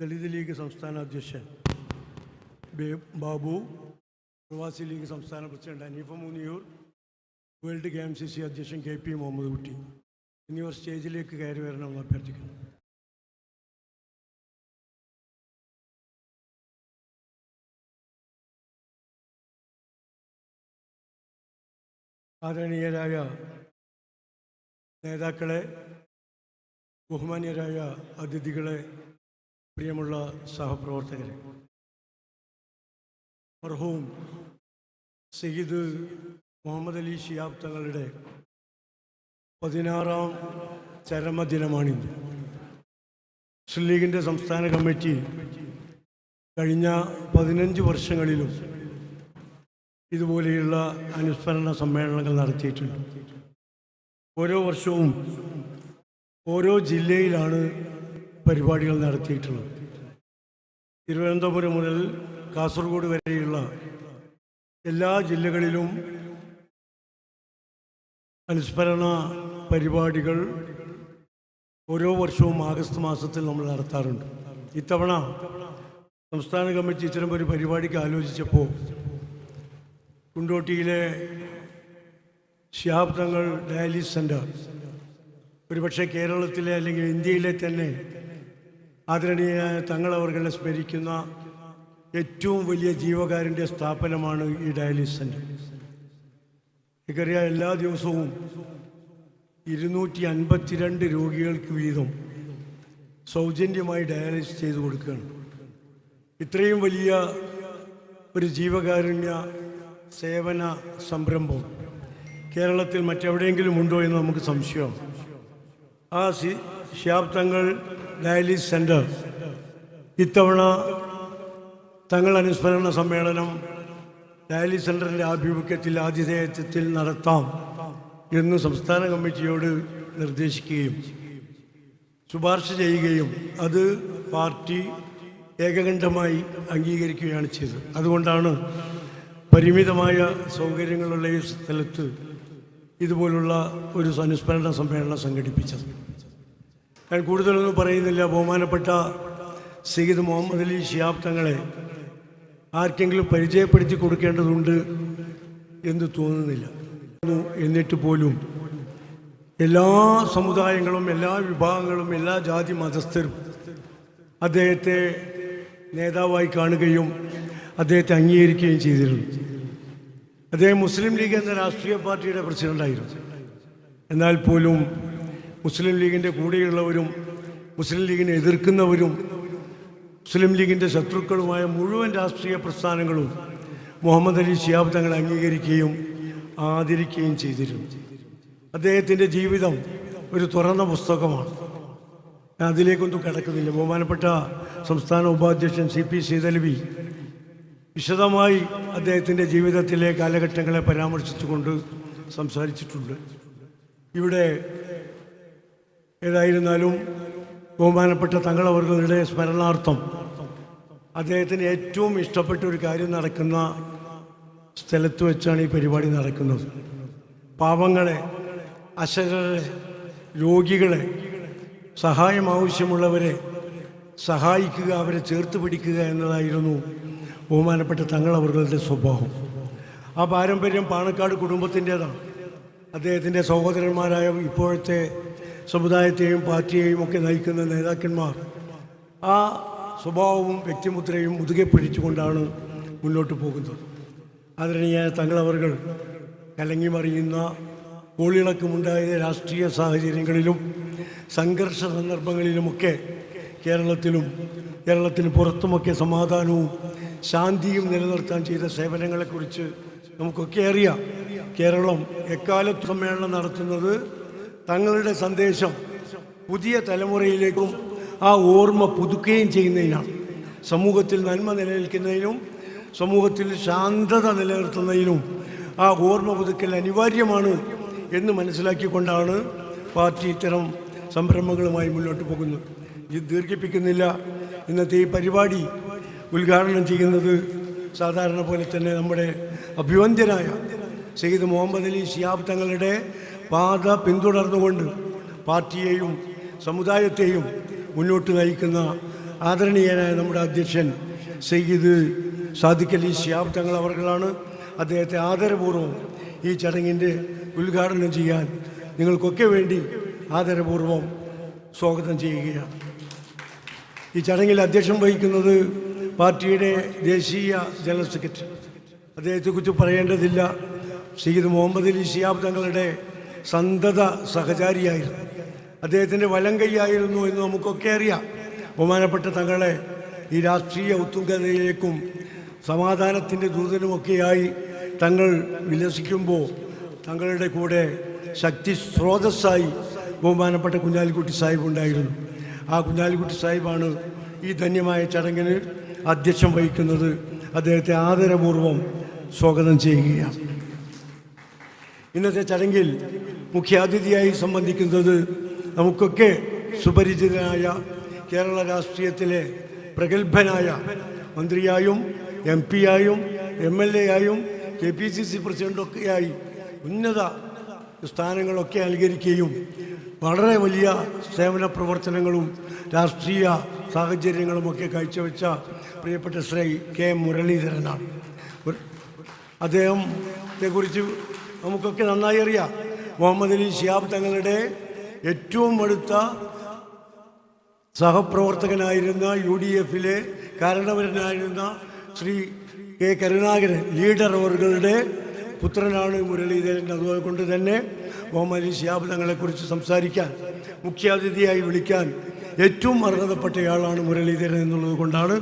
Dalit league സംസ്ഥാന അധ്യക്ഷൻ ബാബു പ്രവാസി ലീഗ് സംസ്ഥാന president Aneefa Muniyur world K M C C അധ്യക്ഷൻ കെ പി മുഹമ്മദ് കുട്ടി എന്നിവർ സ്റ്റേജിലേക്ക് കയറി വരണമെന്ന് അഭ്യർത്ഥിക്കുന്നു. ആദരണീയരായ നേതാക്കളെ ബഹുമാന്യരായ അതിഥികളെ പ്രിയമുള്ള സഹപ്രവർത്തകരെ മർഹൂം സയ്യിദ് മുഹമ്മദ് അലി ഷിയാബ് തങ്ങളുടെ പതിനാറാം ചരമദിനമാണിത് മുസ്ലിം ലീഗിന്റെ സംസ്ഥാന കമ്മിറ്റി കഴിഞ്ഞ പതിനഞ്ച് വർഷങ്ങളിലും ഇതുപോലെയുള്ള അനുസ്മരണ സമ്മേളനങ്ങൾ നടത്തിയിട്ടുണ്ട്. ഓരോ വർഷവും ഓരോ ജില്ലയിലാണ് പരിപാടികൾ നടത്തിയിട്ടുള്ളത്. തിരുവനന്തപുരം മുതൽ കാസർഗോഡ് വരെയുള്ള എല്ലാ ജില്ലകളിലും അനുസ്മരണ പരിപാടികൾ ഓരോ വർഷവും ആഗസ്റ്റ് മാസത്തിൽ നമ്മൾ നടത്താറുണ്ട്. ഇത്തവണ സംസ്ഥാന കമ്മിറ്റി ഇത്തരം ഒരു പരിപാടിക്ക് ആലോചിച്ചപ്പോൾ കുണ്ടോട്ടിയിലെ ഷിഹാബ് തങ്ങൾ ഡയാലിസ് സെന്റർ ഒരുപക്ഷെ കേരളത്തിലെ അല്ലെങ്കിൽ ഇന്ത്യയിലെ തന്നെ ആദരണീയനായ തങ്ങളവർകളെ സ്മരിക്കുന്ന ഏറ്റവും വലിയ ജീവകാരുണ്യ സ്ഥാപനമാണ് ഈ ഡയാലിസ് സെന്റർ എനിക്കറിയാം എല്ലാ ദിവസവും ഇരുന്നൂറ്റി അൻപത്തിരണ്ട് രോഗികൾക്ക് വീതം സൗജന്യമായി ഡയാലിസിസ് ചെയ്തു കൊടുക്കുകയാണ്. ഇത്രയും വലിയ ഒരു ജീവകാരുണ്യ സേവന സംരംഭം കേരളത്തിൽ മറ്റെവിടെയെങ്കിലും ഉണ്ടോ എന്ന് നമുക്ക് സംശയമാണ്. ആ സി ഡയാലിസ് സെന്റർ ഇത്തവണ തങ്ങൾ അനുസ്മരണ സമ്മേളനം ഡയാലിസ് സെന്ററിന്റെ ആഭിമുഖ്യത്തിൽ ആതിഥേയത്വത്തിൽ നടത്താം എന്ന് സംസ്ഥാന കമ്മിറ്റിയോട് നിർദ്ദേശിക്കുകയും ശുപാർശ ചെയ്യുകയും അത് പാർട്ടി ഏകകണ്ഠമായി അംഗീകരിക്കുകയാണ് ചെയ്തത്. അതുകൊണ്ടാണ് പരിമിതമായ സൗകര്യങ്ങളുള്ള ഈ സ്ഥലത്ത് ഇതുപോലുള്ള ഒരു അനുസ്മരണ സമ്മേളനം സംഘടിപ്പിച്ചത്. ഞാൻ കൂടുതലൊന്നും പറയുന്നില്ല. ബഹുമാനപ്പെട്ട സയ്യിദ് മുഹമ്മദ് അലി ഷിയാബ് തങ്ങളെ ആർക്കെങ്കിലും പരിചയപ്പെടുത്തി കൊടുക്കേണ്ടതുണ്ട് എന്ന് തോന്നുന്നില്ല. എന്നിട്ട് പോലും എല്ലാ സമുദായങ്ങളും എല്ലാ വിഭാഗങ്ങളും എല്ലാ ജാതി മതസ്ഥരും അദ്ദേഹത്തെ നേതാവായി കാണുകയും അദ്ദേഹത്തെ അംഗീകരിക്കുകയും ചെയ്തിരുന്നു. അദ്ദേഹം മുസ്ലിം ലീഗ് എന്ന രാഷ്ട്രീയ പാർട്ടിയുടെ പ്രസിഡന്റായിരുന്നു. എന്നാൽ പോലും മുസ്ലിം ലീഗിന്റെ കൂടെയുള്ളവരും മുസ്ലിം ലീഗിനെ എതിർക്കുന്നവരും മുസ്ലിം ലീഗിന്റെ ശത്രുക്കളുമായ മുഴുവൻ രാഷ്ട്രീയ പ്രസ്ഥാനങ്ങളും മുഹമ്മദ് അലി ഷിയാബ് തങ്ങളെ അംഗീകരിക്കുകയും ആദരിക്കുകയും ചെയ്തിരുന്നു. അദ്ദേഹത്തിന്റെ ജീവിതം ഒരു തുറന്ന പുസ്തകമാണ്. ഞാൻ അതിലേക്കൊന്നും കിടക്കുന്നില്ല. ബഹുമാനപ്പെട്ട സംസ്ഥാന ഉപാധ്യക്ഷൻ സി പി സീതലവി വിശദമായി അദ്ദേഹത്തിന്റെ ജീവിതത്തിലെ കാലഘട്ടങ്ങളെ പരാമർശിച്ചുകൊണ്ട് സംസാരിച്ചിട്ടുണ്ട്. ഇവിടെ ഏതായിരുന്നാലും ബഹുമാനപ്പെട്ട തങ്ങളവരുടെ സ്മരണാർത്ഥം അദ്ദേഹത്തിന് ഏറ്റവും ഇഷ്ടപ്പെട്ട ഒരു കാര്യം നടക്കുന്ന സ്ഥലത്ത് വെച്ചാണ് ഈ പരിപാടി നടക്കുന്നത്. പാവങ്ങളെ അശരരെ രോഗികളെ സഹായം ആവശ്യമുള്ളവരെ സഹായിക്കുക അവരെ ചേർത്ത് പിടിക്കുക എന്നതായിരുന്നു ബഹുമാനപ്പെട്ട തങ്ങളവരുടെ സ്വഭാവം. ആ പാരമ്പര്യം പാണക്കാട് കുടുംബത്തിന്റേതാണ്. അദ്ദേഹത്തിന്റെ സഹോദരന്മാരായ ഇപ്പോഴത്തെ സമുദായത്തെയും പാർട്ടിയെയും ഒക്കെ നയിക്കുന്ന നേതാക്കന്മാർ ആ സ്വഭാവവും വ്യക്തിമുദ്രയും മുതുകെ പിടിച്ചുകൊണ്ടാണ് മുന്നോട്ട് പോകുന്നത്. ആദരണീയായ തങ്ങളവർ കലങ്ങി മറിയുന്ന കോളിളക്കമുണ്ടായ രാഷ്ട്രീയ സാഹചര്യങ്ങളിലും സംഘർഷ സന്ദർഭങ്ങളിലുമൊക്കെ കേരളത്തിലും കേരളത്തിന് പുറത്തുമൊക്കെ സമാധാനവും ശാന്തിയും നിലനിർത്താൻ ചെയ്ത സേവനങ്ങളെക്കുറിച്ച് നമുക്കൊക്കെ അറിയാം. കേരളം എക്കാലത്ത് സമ്മേളനം നടത്തുന്നത് തങ്ങളുടെ സന്ദേശം പുതിയ തലമുറയിലേക്കും ആ ഓർമ്മ പുതുക്കുകയും ചെയ്യുന്നതിനാണ്. സമൂഹത്തിൽ നന്മ നിലനിൽക്കുന്നതിനും സമൂഹത്തിൽ ശാന്തത നിലനിർത്തുന്നതിനും ആ ഓർമ്മ പുതുക്കൽ അനിവാര്യമാണ് എന്ന് മനസ്സിലാക്കിക്കൊണ്ടാണ് പാർട്ടി ഇത്തരം സംരംഭങ്ങളുമായി മുന്നോട്ട് പോകുന്നത്. ഇത് ദീർഘിപ്പിക്കുന്നില്ല. ഇന്നത്തെ ഈ പരിപാടി ഉദ്ഘാടനം ചെയ്യുന്നത് സാധാരണ പോലെ തന്നെ നമ്മുടെ അഭ്യുവന്തരായ സെയ്ദ് മുഹമ്മദ് അലി ഷിയാബ് തങ്ങളുടെ പാത പിന്തുടർന്നുകൊണ്ട് പാർട്ടിയെയും സമുദായത്തെയും മുന്നോട്ട് നയിക്കുന്ന ആദരണീയനായ നമ്മുടെ അധ്യക്ഷൻ സയ്യിദ് സാദിഖ് അലി ഷിയാബ് തങ്ങൾ അവർകളാണ്. അദ്ദേഹത്തെ ആദരപൂർവം ഈ ചടങ്ങിന്റെ ഉദ്ഘാടനം ചെയ്യാൻ നിങ്ങൾക്കൊക്കെ വേണ്ടി ആദരപൂർവം സ്വാഗതം ചെയ്യുകയാണ്. ഈ ചടങ്ങിൽ അധ്യക്ഷം വഹിക്കുന്നത് പാർട്ടിയുടെ ദേശീയ ജനറൽ സെക്രട്ടറി. അദ്ദേഹത്തെക്കുറിച്ച് പറയേണ്ടതില്ല. സയ്യിദ് മുഹമ്മദ് അലി ഷിയാബ് തങ്ങളുടെ സന്തത സഹചാരിയായിരുന്നു. അദ്ദേഹത്തിന്റെ വലം കൈയായിരുന്നു എന്ന് നമുക്കൊക്കെ അറിയാം. ബഹുമാനപ്പെട്ട തങ്ങളെ ഈ രാഷ്ട്രീയ ഉത്തുംഗതയിലേക്കും സമാധാനത്തിന്റെ ദൂതനുമൊക്കെയായി തങ്ങൾ വിലസിക്കുമ്പോൾ തങ്ങളുടെ കൂടെ ശക്തി സ്രോതസ്സായി ബഹുമാനപ്പെട്ട കുഞ്ഞാലിക്കുട്ടി സാഹിബ് ഉണ്ടായിരുന്നു. ആ കുഞ്ഞാലിക്കുട്ടി സാഹിബാണ് ഈ ധന്യമായ ചടങ്ങിന് അധ്യക്ഷം വഹിക്കുന്നത്. അദ്ദേഹത്തെ ആദരപൂർവം സ്വാഗതം ചെയ്യുകയാണ്. ഇന്നത്തെ ചടങ്ങിൽ മുഖ്യാതിഥിയായി സംബന്ധിക്കുന്നത് നമുക്കൊക്കെ സുപരിചിതനായ കേരള രാഷ്ട്രീയത്തിലെ പ്രഗത്ഭനായ മന്ത്രിയായും എം പിയായും എം എൽ എ ആയും കെ പി സി സി പ്രസിഡന്റൊക്കെയായി ഉന്നത സ്ഥാനങ്ങളൊക്കെ അലങ്കരിക്കുകയും വളരെ വലിയ സേവന പ്രവർത്തനങ്ങളും രാഷ്ട്രീയ സാഹചര്യങ്ങളുമൊക്കെ കാഴ്ചവെച്ച പ്രിയപ്പെട്ട ശ്രീ കെ മുരളീധരനാണ്. അദ്ദേഹത്തെക്കുറിച്ച് നമുക്കൊക്കെ നന്നായി അറിയാം. മുഹമ്മദ് അലി ഷിയാബ് തങ്ങളുടെ ഏറ്റവും അടുത്ത സഹപ്രവർത്തകനായിരുന്ന യു ഡി എഫിലെ കാരണവരനായിരുന്ന ശ്രീ കെ കരുണാകരൻ ലീഡർ അവരുടെ പുത്രനാണ് മുരളീധരൻ. അതുകൊണ്ട് തന്നെ മുഹമ്മദ് അലി ഷിയാബ് തങ്ങളെക്കുറിച്ച് സംസാരിക്കാൻ മുഖ്യാതിഥിയായി വിളിക്കാൻ ഏറ്റവും അർഹതപ്പെട്ടയാളാണ് മുരളീധരൻ എന്നുള്ളത് കൊണ്ടാണ്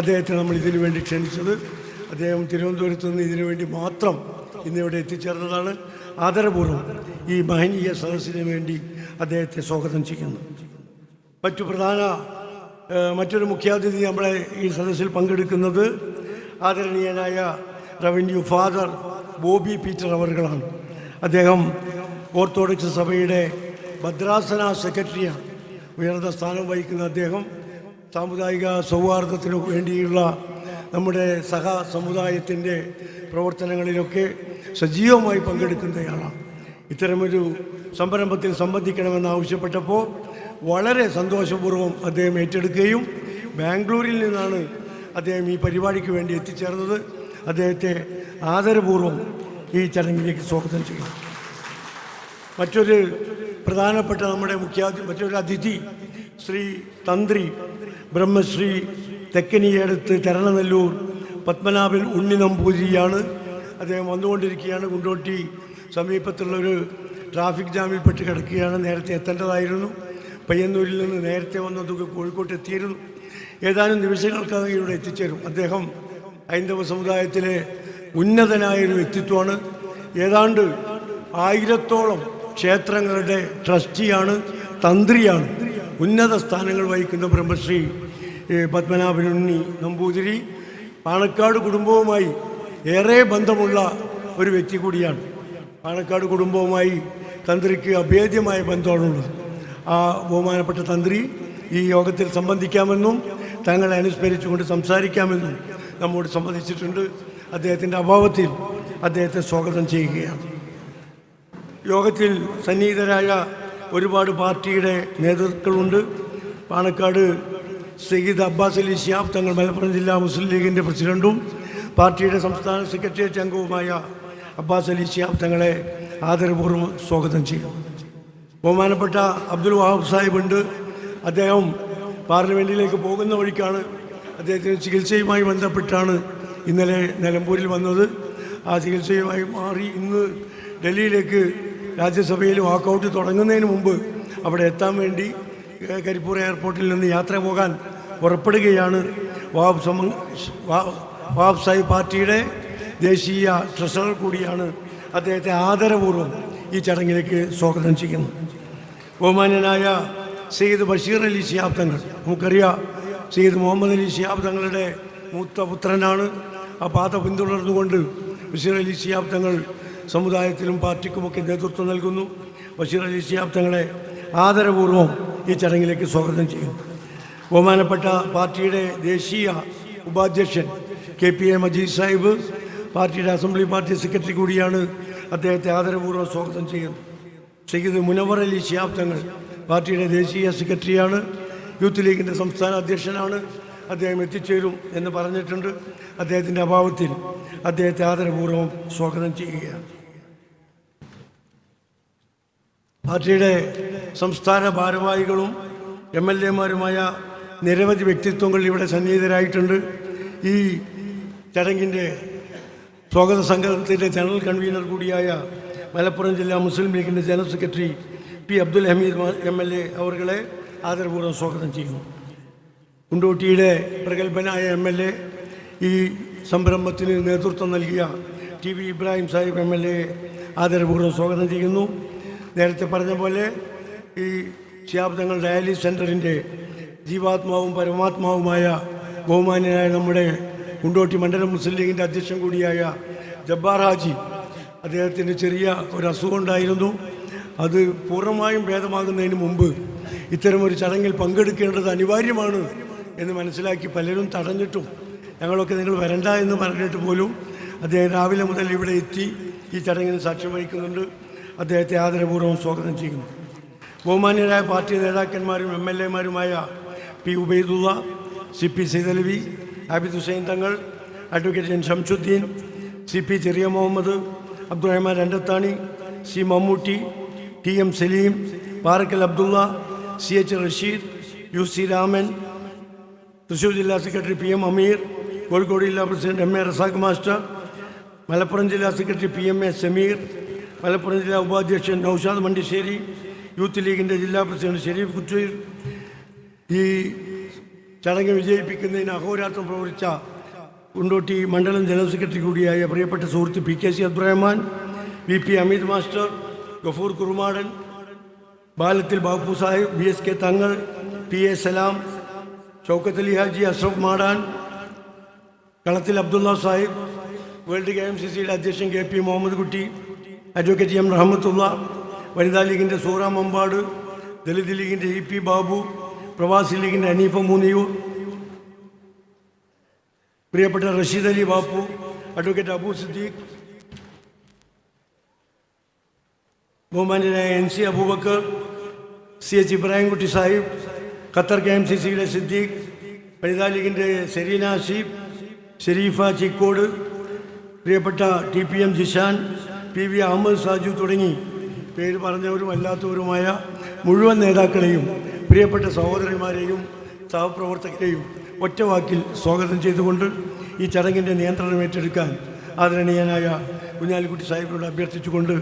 അദ്ദേഹത്തെ നമ്മൾ ഇതിനു വേണ്ടി ക്ഷണിച്ചത്. അദ്ദേഹം തിരുവനന്തപുരത്ത് നിന്ന് ഇതിനു വേണ്ടി മാത്രം ഇന്നിവിടെ എത്തിച്ചേർന്നതാണ്. ആദരപൂർവം ഈ മഹനീയ സദസ്സിന് വേണ്ടി അദ്ദേഹത്തെ സ്വാഗതം ചെയ്യുന്നു. മറ്റു പ്രധാന മറ്റൊരു മുഖ്യാതിഥി നമ്മളെ ഈ സദസ്സിൽ പങ്കെടുക്കുന്നത് ആദരണീയനായ റവന്യൂ ഫാദർ ബോബി പീറ്റർ അവർകളാണ്. അദ്ദേഹം ഓർത്തഡോക്സ് സഭയുടെ ഭദ്രാസന സെക്രട്ടറിയാണ്. ഉയർന്ന സ്ഥാനം വഹിക്കുന്ന അദ്ദേഹം സാമുദായിക സൗഹാർദ്ദത്തിനു വേണ്ടിയുള്ള നമ്മുടെ സഹ സമുദായത്തിന്റെ പ്രവർത്തനങ്ങളിലൊക്കെ സജീവമായി പങ്കെടുക്കുന്നയാളാണ്. ഇത്തരമൊരു സംരംഭത്തിൽ സംബന്ധിക്കണമെന്ന് ആവശ്യപ്പെട്ടപ്പോൾ വളരെ സന്തോഷപൂർവം അദ്ദേഹം ഏറ്റെടുക്കുകയും ബാംഗ്ലൂരിൽ നിന്നാണ് അദ്ദേഹം ഈ പരിപാടിക്ക് വേണ്ടി എത്തിച്ചേർന്നത്. അദ്ദേഹത്തെ ആദരപൂർവം ഈ ചടങ്ങിലേക്ക് സ്വാഗതം ചെയ്യും മറ്റൊരു പ്രധാനപ്പെട്ട നമ്മുടെ മുഖ്യാതി മറ്റൊരു അതിഥി ശ്രീ തന്ത്രി ബ്രഹ്മശ്രീ തെക്കനിയടുത്ത് ചരണനെല്ലൂർ പത്മനാഭൻ ഉണ്ണി നമ്പൂതിരിയാണ് അദ്ദേഹം വന്നുകൊണ്ടിരിക്കുകയാണ് കുണ്ടോട്ടി സമീപത്തുള്ളൊരു ട്രാഫിക് ജാമിൽ പെട്ട് കിടക്കുകയാണ്. നേരത്തെ എത്തേണ്ടതായിരുന്നു. പയ്യന്നൂരിൽ നിന്ന് നേരത്തെ വന്നതൊക്കെ കോഴിക്കോട്ട് എത്തിയിരുന്നു. ഏതാനും നിമിഷങ്ങൾക്കകം ഇവിടെ എത്തിച്ചേരും. അദ്ദേഹം ഹൈന്ദവ സമുദായത്തിലെ ഉന്നതനായൊരു വ്യക്തിത്വമാണ്. ഏതാണ്ട് ആയിരത്തോളം ക്ഷേത്രങ്ങളുടെ ട്രസ്റ്റിയാണ് തന്ത്രിയാണ് ഉന്നത സ്ഥാനങ്ങൾ വഹിക്കുന്ന ബ്രഹ്മശ്രീ പത്മനാഭനുണ്ണി നമ്പൂതിരി. പാണക്കാട് കുടുംബവുമായി ഏറെ ബന്ധമുള്ള ഒരു വ്യക്തി കൂടിയാണ്. പാണക്കാട് കുടുംബവുമായി തന്ത്രിക്ക് അഭേദ്യമായ ബന്ധമാണുള്ളത്. ആ ബഹുമാനപ്പെട്ട തന്ത്രി ഈ യോഗത്തിൽ സംബന്ധിക്കാമെന്നും തങ്ങളെ അനുസ്മരിച്ചുകൊണ്ട് സംസാരിക്കാമെന്നും നമ്മോട് സംബന്ധിച്ചിട്ടുണ്ട് അദ്ദേഹത്തിന്റെ അഭാവത്തിൽ അദ്ദേഹത്തെ സ്വാഗതം ചെയ്യുകയാണ്. യോഗത്തിൽ സന്നിഹിതരായ ഒരുപാട് പാർട്ടിയുടെ നേതൃത്വങ്ങളുണ്ട് പാണക്കാട് സയ്യിദ് അബ്ബാസ് അലി ഷിയാബ് തങ്ങൾ മലപ്പുറം ജില്ലാ മുസ്ലിം ലീഗിന്റെ പ്രസിഡന്റും പാർട്ടിയുടെ സംസ്ഥാന സെക്രട്ടേറിയറ്റ് അംഗവുമായ അബ്ബാസ് അലി ഷിയാബ് തങ്ങളെ ആദരപൂർവം സ്വാഗതം ചെയ്യും. ബഹുമാനപ്പെട്ട അബ്ദുൽ വഹാബ് സാഹിബ് ഉണ്ട്. അദ്ദേഹം പാർലമെന്റിലേക്ക് പോകുന്ന വഴിക്കാണ് അദ്ദേഹത്തിന് ചികിത്സയുമായി ബന്ധപ്പെട്ടാണ് ഇന്നലെ നിലമ്പൂരിൽ വന്നത്. ആ ചികിത്സയുമായി മാറി ഇന്ന് ഡൽഹിയിലേക്ക് രാജ്യസഭയിൽ വാക്കൗട്ട് തുടങ്ങുന്നതിന് മുമ്പ് അവിടെ എത്താൻ വേണ്ടി കരിപ്പൂർ എയർപോർട്ടിൽ നിന്ന് യാത്ര പോകാൻ പുറപ്പെടുകയാണ് വാബ് സമ വാബ് സാഹിബ് പാർട്ടിയുടെ ദേശീയ ട്രഷറർ കൂടിയാണ് അദ്ദേഹത്തെ ആദരപൂർവം ഈ ചടങ്ങിലേക്ക് സ്വാഗതം ചെയ്യുന്നു. ബഹുമാന്യനായ സെയ്ദ് ബഷീർ അലി ശിഹാബ് തങ്ങൾ നമുക്കറിയാം സെയ്ദ് മുഹമ്മദ് അലി ശിഹാബ് തങ്ങളുടെ മൂത്ത പുത്രനാണ്. ആ പാത പിന്തുടർന്നുകൊണ്ട് ബഷീർ അലി ശിഹാബ് തങ്ങൾ സമുദായത്തിലും പാർട്ടിക്കുമൊക്കെ നേതൃത്വം നൽകുന്നു. ബഷീർ അലി ശിഹാബ് തങ്ങളെ ആദരപൂർവം ഈ ചടങ്ങിലേക്ക് സ്വാഗതം ചെയ്യുന്നു. ബഹുമാനപ്പെട്ട പാർട്ടിയുടെ ദേശീയ ഉപാധ്യക്ഷൻ K P A Majeed Sahib പാർട്ടിയുടെ അസംബ്ലി പാർട്ടി സെക്രട്ടറി കൂടിയാണ് അദ്ദേഹത്തെ ആദരപൂർവം സ്വാഗതം ചെയ്യുന്നത്. സയ്യിദ് മുനവർ അലി ശിഹാബ് തങ്ങൾ പാർട്ടിയുടെ ദേശീയ സെക്രട്ടറിയാണ് യൂത്ത് ലീഗിന്റെ സംസ്ഥാന അധ്യക്ഷനാണ് അദ്ദേഹം എത്തിച്ചേരും എന്ന് പറഞ്ഞിട്ടുണ്ട്. അദ്ദേഹത്തിന്റെ അഭാവത്തിൽ അദ്ദേഹത്തെ ആദരപൂർവം സ്വാഗതം ചെയ്യുകയാണ്. പാർട്ടിയുടെ സംസ്ഥാന ഭാരവാഹികളും എം എൽ എമാരുമായ നിരവധി വ്യക്തിത്വങ്ങൾ ഇവിടെ സന്നിഹിതരായിട്ടുണ്ട്. ഈ ചടങ്ങിന്റെ സ്വാഗത സംഘത്തിന്റെ ജനറൽ കൺവീനർ കൂടിയായ മലപ്പുറം ജില്ലാ മുസ്ലിം ലീഗിന്റെ general secretary P Abdul Hameed M L A അവർകളെ ആദരപൂർവം സ്വാഗതം ചെയ്യുന്നു. കുണ്ടോട്ടിയുടെ പ്രഗത്ഭനായ എം എൽ എ ഈ സംരംഭത്തിന് നേതൃത്വം നൽകിയ T V Ibrahim Sahib M L A ആദരപൂർവം സ്വാഗതം ചെയ്യുന്നു. നേരത്തെ പറഞ്ഞ പോലെ ഈ ശാബ്ദങ്ങൾ ഡയാലിസ് സെന്ററിന്റെ ജീവാത്മാവും പരമാത്മാവുമായ ബഹുമാന്യനായ നമ്മുടെ കുണ്ടോട്ടി മണ്ഡലം മുസ്ലിം ലീഗിന്റെ അധ്യക്ഷൻ കൂടിയായ ജബ്ബാർ ഹാജി അദ്ദേഹത്തിന് ചെറിയ ഒരു അസുഖം ഉണ്ടായിരുന്നു. അത് പൂർണമായും ഭേദമാകുന്നതിന് മുമ്പ് ഇത്തരമൊരു ചടങ്ങിൽ പങ്കെടുക്കേണ്ടത് അനിവാര്യമാണ് എന്ന് മനസ്സിലാക്കി പലരും തടഞ്ഞിട്ടും ഞങ്ങളൊക്കെ നിങ്ങൾ വരണ്ട എന്ന് പറഞ്ഞിട്ട് പോലും അദ്ദേഹം രാവിലെ മുതൽ ഇവിടെ എത്തി ഈ ചടങ്ങിന് സാക്ഷ്യം വഹിക്കുന്നുണ്ട്. അദ്ദേഹത്തെ ആദരപൂർവം സ്വാഗതം ചെയ്യുന്നു. ബഹുമാന്യരായ പാർട്ടി നേതാക്കന്മാരും M L എമാരുമായ P Ubaidulla C P Saithalavi Abid Hussain Thangal advocate N Shamsuddin C P Cheriya Muhammad Abdurahman Randathani C Mammootty T M Saleem Parakkal Abdulla C H Rasheed U C Raman Thrissur ജില്ലാ secretary P M Ameer Kozhikode ജില്ലാ president M A Razak master Malappuram ജില്ലാ secretary P M A Sameer Malappuram ജില്ലാ ഉപാധ്യക്ഷൻ Naushad മണ്ടിശ്ശേരി youth ലീഗിന്റെ ജില്ലാ president Sharif Kuttoor ഈ ചടങ്ങ് വിജയിപ്പിക്കുന്നതിന് അഹോരാത്രം പ്രവർത്തിച്ച ഉണ്ടോട്ടി മണ്ഡലം ജനറൽ സെക്രട്ടറി കൂടിയായ പ്രിയപ്പെട്ട സുഹൃത്ത് P K C Abdurahman V P Amit master Gafoor Kurumadan ബാലത്തിൽ Bappu Sahib B S K Thangal P A Salam Chowkath Ali Haji Ashraf Madan Kalathil Abdulla Sahib world K M C സിയുടെ അധ്യക്ഷൻ K P Muhammad കുട്ടി advocate M Rahmathulla വനിതാ ലീഗിന്റെ സൂറ മമ്പാട് ദളിത് ലീഗിന്റെ E P Babu പ്രവാസി ലീഗിന്റെ അനീഫ മൂന്നിയൂർ പ്രിയപ്പെട്ട Rasheed Ali Bappu advocate Abu Siddique ബഹുമാന്യനായ N C Aboobacker C H Ibrahimkutty Sahib Qatar K M C സിയുടെ സിദ്ദീഖ് വനിതാ ലീഗിന്റെ സെരീന ആസിഫ് ഷെരീഫ ചിക്കോട് പ്രിയപ്പെട്ട T P M Jishan P V Ahammed Saju തുടങ്ങി. പേര് പറഞ്ഞവരും അല്ലാത്തവരുമായ മുഴുവൻ നേതാക്കളെയും പ്രിയപ്പെട്ട സഹോദരന്മാരെയും സഹപ്രവർത്തകരെയും ഒറ്റവാക്കിൽ സ്വാഗതം ചെയ്തുകൊണ്ട് ഈ ചടങ്ങിന്റെ നിയന്ത്രണം ഏറ്റെടുക്കാൻ ആദരണീയനായ കുഞ്ഞാലിക്കുട്ടി സാഹിബിനോട് അഭ്യർത്ഥിച്ചുകൊണ്ട്